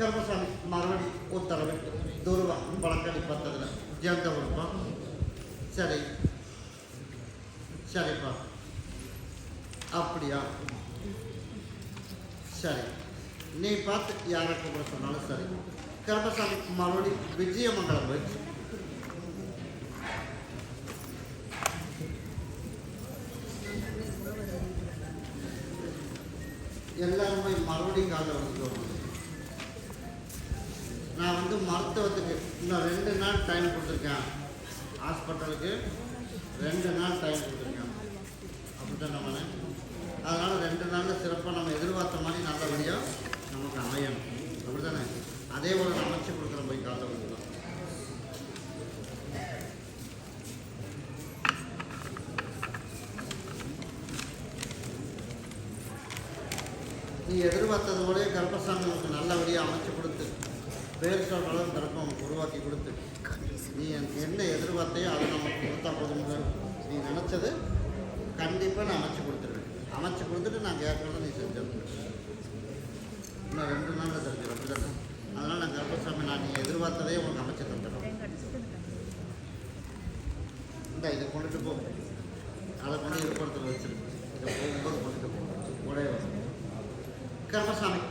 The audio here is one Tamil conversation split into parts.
கருமசாமி மறுபடி உத்தரவிட்டு துருவா வழக்கடி பத்ததுல ஜெயந்த உறுப்பா சரி சரிப்பா அப்படியா சரி நீ பார்த்து யாரை கூப்பிட சொன்னாலும் சரி கருமசாமி மறுபடி விஜயமங்கலம் போயிடுச்சு எல்லாருமே மறுபடியும் காலைல வந்து நான் வந்து மருத்துவத்துக்கு இன்னும் ரெண்டு நாள் டைம் கொடுத்துருக்கேன். ஹாஸ்பிட்டலுக்கு ரெண்டு நாள் டைம் கொடுத்துருக்கேன். அப்படித்தான் நம்ம அதனால் ரெண்டு நாளில் சிறப்பாக நம்ம எதிர்பார்த்த மாதிரி நல்லபடியாக நமக்கு அமையணும். அப்படி தானே அதே ஒரு அமைச்சு கொடுக்குற போய் காலைல வந்துக்கலாம் நீ எதிர்பார்த்தது போலே கர்ப்பசாமி நமக்கு நல்லபடியாக அமைச்சு கொடுத்து. பேர் சொல்ற அளவு கர்ப்பம் உருவாக்கி கொடுத்து நீ எனக்கு என்ன எதிர்பார்த்தையோ அதை நமக்கு கொடுத்தா போதும் நீ நினச்சது கண்டிப்பாக நான் அமைச்சு கொடுத்துருவேன். அமைச்சு கொடுத்துட்டு நான் கேட்கறத நீ செஞ்சிருந்தேன் இன்னும் ரெண்டு நாளில் தெரிஞ்சிடும் அப்படி தானே அதனால் நான் கருப்பசாமி நான் நீ எதிர்பார்த்ததே உனக்கு அமைச்சு தந்துடுறேன் இந்த இதை கொண்டுட்டு போ. அதை கொண்டு இருப்படத்தில் வச்சிருக்கு இதை போகும்போது கொண்டுட்டு போ. உடைய வரும்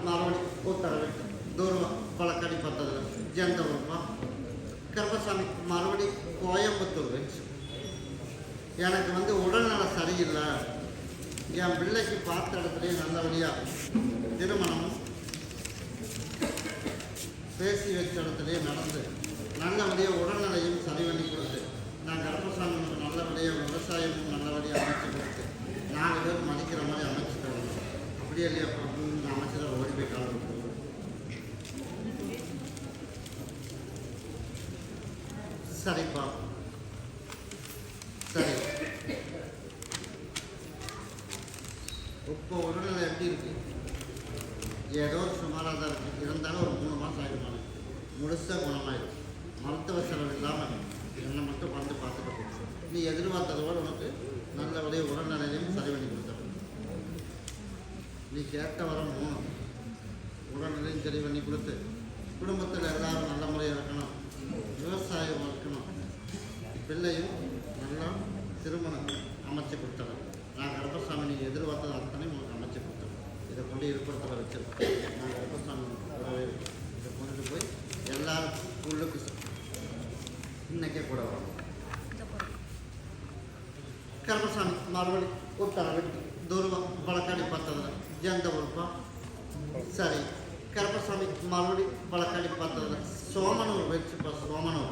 மறுபடி உத்தரவிட்டு தூரம் வழக்கடி பத்ததில் ஜெயந்த உறுப்பா மறுபடி கோயம்புத்தூர் வச்சு. எனக்கு வந்து உடல்நலம் சரியில்லை. என் பிள்ளைக்கு பார்த்த இடத்துலையும் நல்லபடியாக திருமணமும் பேசி வச்ச இடத்துலயே நடந்து நல்லபடியாக உடல்நிலையும் சரி பண்ணி கொடுத்து நான் கர்ப்பசாமிக்கு நல்லபடியாக விவசாயமும் நல்லபடியாக அமைச்சு கொடுத்து நாலு பேர் மதிக்கிற மாதிரி அமைச்சு தரணும் அப்படியே இல்லையா அப்படின்னு அமைச்சு தான் ஓடி போய் கலந்து கொடுத்துருவேன் சரிப்பா சரி. இப்போ உடல்நிலை எப்படி இருக்கு? ஏதோ சுமாராக தான் இருக்கு. இருந்தாலும் ஒரு மூணு மாதம் ஆகிடுவாங்க முழுசாக குணமாயிடும். மருத்துவ செலவு இல்லாமல் என்னை மட்டும் வந்து பார்த்துட்டு போகும் நீ எதிர்பார்த்ததோடு உனக்கு நல்லபடியாக உடல்நிலையிலையும் சரி பண்ணி கொடுத்துருவேன் நீ கேட்ட வர மூணு. உடல்நிலையும் சரி பண்ணி கொடுத்து குடும்பத்தில் எல்லாரும் நல்ல முறையாக இருக்கணும். விவசாயம் இருக்கணும் பிள்ளையும் நல்லா திருமணம் அமைச்சு கொடுத்துறோம் நான் கர்ப்பசாமி நீங்கள் எதிர்பார்த்தது அத்தனை உங்களுக்கு அமைச்சு கொடுத்துறோம் இதை கொண்டு இருப்பிடத்தில் வச்சுருக்கோம் நான் கர்ப்பசாமி கூடவே இதை கொண்டு போய் எல்லா ஸ்கூலுக்கு இன்னைக்கே கூட வரும் கர்மசாமி மறுபடி உத்தரவிட்டு துருவம் வழக்காடி பார்த்ததில். எந்த உறுப்பா சரி. కరప స్వామి మాలోడి బలకాడి పద్ధతి సోమను వెచ్చి సోమను.